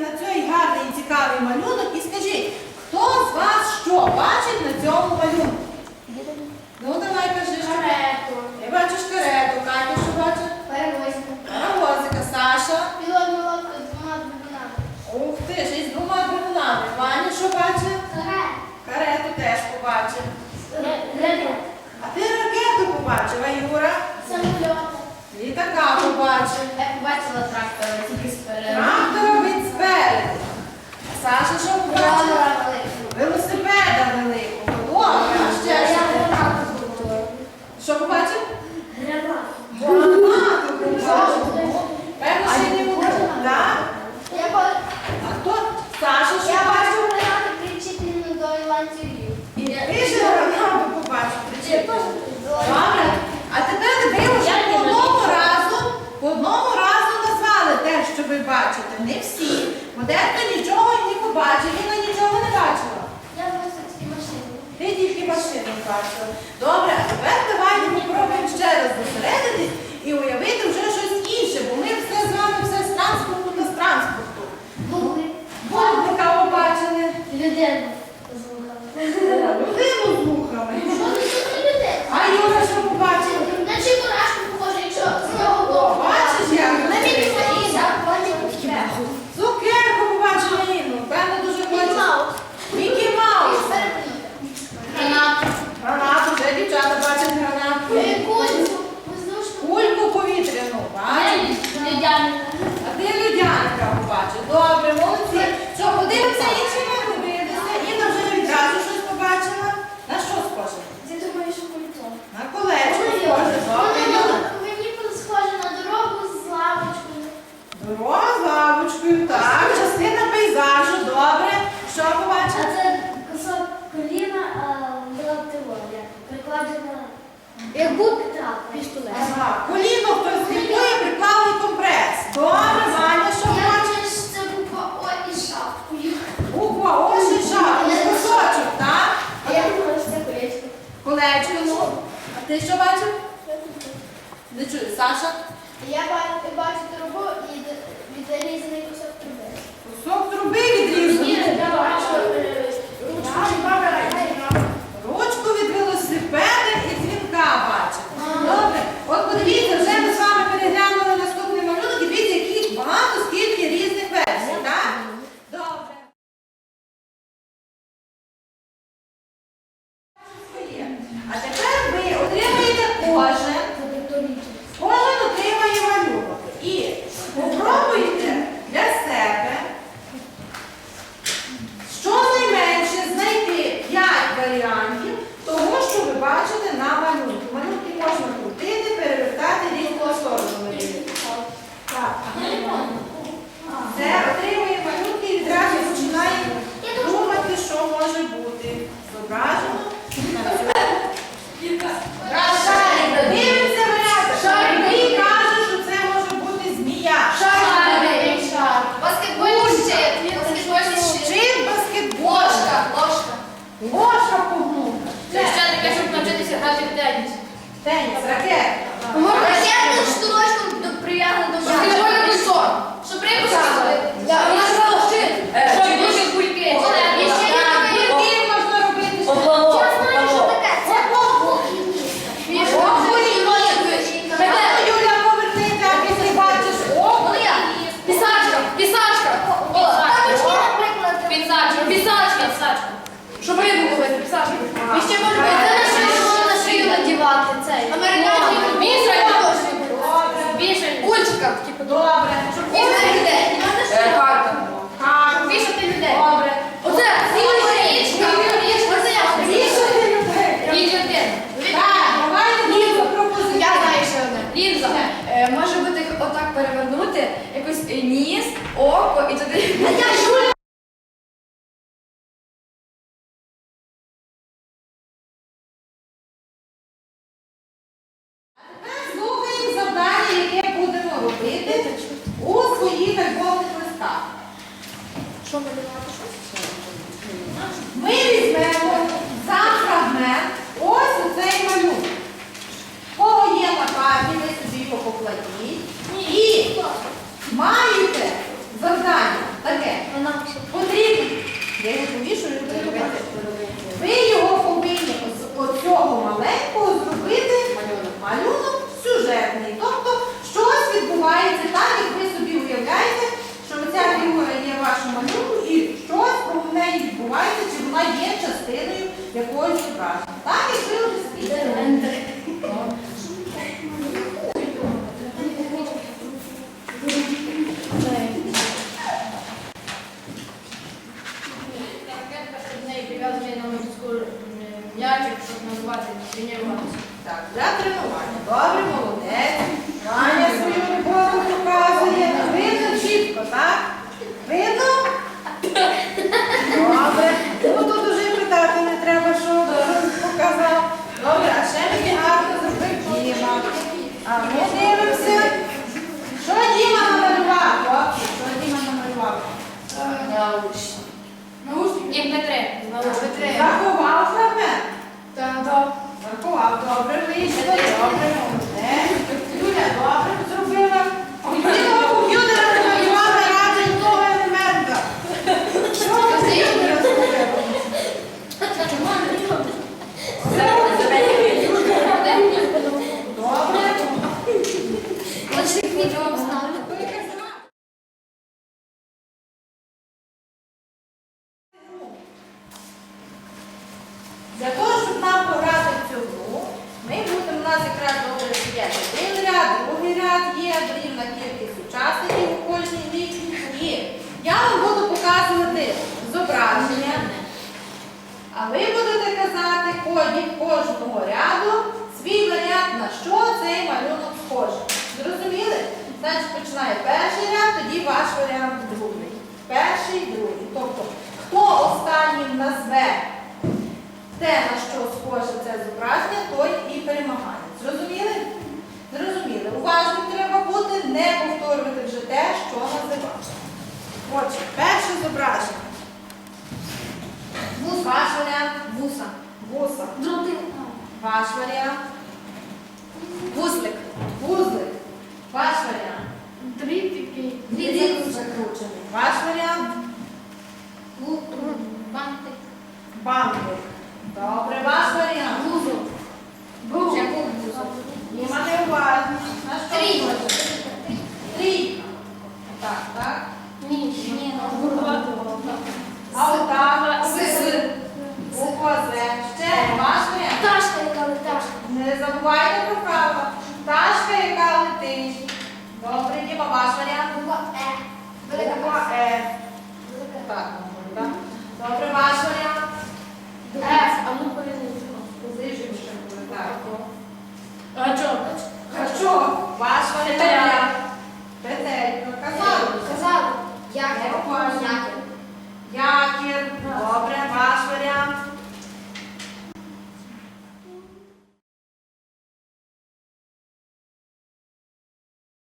на цей гарний і цікавий малюнок і скажіть, хто з вас що бачить на цьому малюнку? Ну давай кажи. Карету. Я бачу карету, Катя що бачить? Паровозика. Паровозика. Саша. Білого молока з двома двигунами. Ух ти, ж із двома двигунами. Ваня що бачить? Карету. Карету теж побачив. Ракету. А ти ракету побачив, а Юра? Самольота. Літака побачив. Я побачила трактора тільки спереду. Трактор 啥？是生物标本 Як буде пістолет. Ага. Коліно хтось сліпує, приклали компрес. Добре, Ваня, що хочеш? Це буква О і шапку. Буква О і шапку. Кусочок, так? А я думала, що це колечко. Колечко, ну. А ти що бачив? Не чую, Саша? Я бачу, бачу трубу і відрізаний кусок труби. Кусок труби відрізаний? А тепер ви отримаєте кожен. навчився грати в теніс. До мене. Що припустили? Книжка. Добре. Щоб більше людей. Е, карта. Карта. Вішати людей. Добре. Оце сіла річка. Річка. Людей. Лінза. Я знаю ще одне. Лінза. Е, може бути отак перевернути. Якось ніс, око і туди. назвати тренуватися. Так, для тренування. Добре, молодець. Аня свою роботу показує. Видно чітко, так? Видно? Добре. Ну тут уже питати не треба, що показав. Добре, а ще мені гарно зробив Діма. А ми дивимося. Що Діма намалював? Що Діма намалював? Наушник. Наушник? Ні, не треба. Рахував фрагмент. Так. Рахував, добре вийшло, добре, молодець. Юля, добре зробила. Не малювала ради ви зробили? Добре. Нам один ряд, другий ряд є, рівна кількість учасників у кожній грі. І я вам буду показувати зображення, а ви будете казати від кожного ряду свій варіант, на що цей малюнок схожий. Зрозуміли? Значить, починає перший ряд, тоді ваш варіант другий. Перший, другий. Тобто, хто останнім назве те, на що схоже це зображення, той і перемагає. Зрозуміли? Зрозуміли. Уважним треба бути, не повторювати вже те, що називав. Отже, перше зображення. Вус, ваш варіант. Вуса. Вуса. Ваш варіант. Вузлик. Вузлик. Ваш варіант. Дрітики. Дріт закручений. Ваш варіант. Бантик. Добре, ваш É. Tá.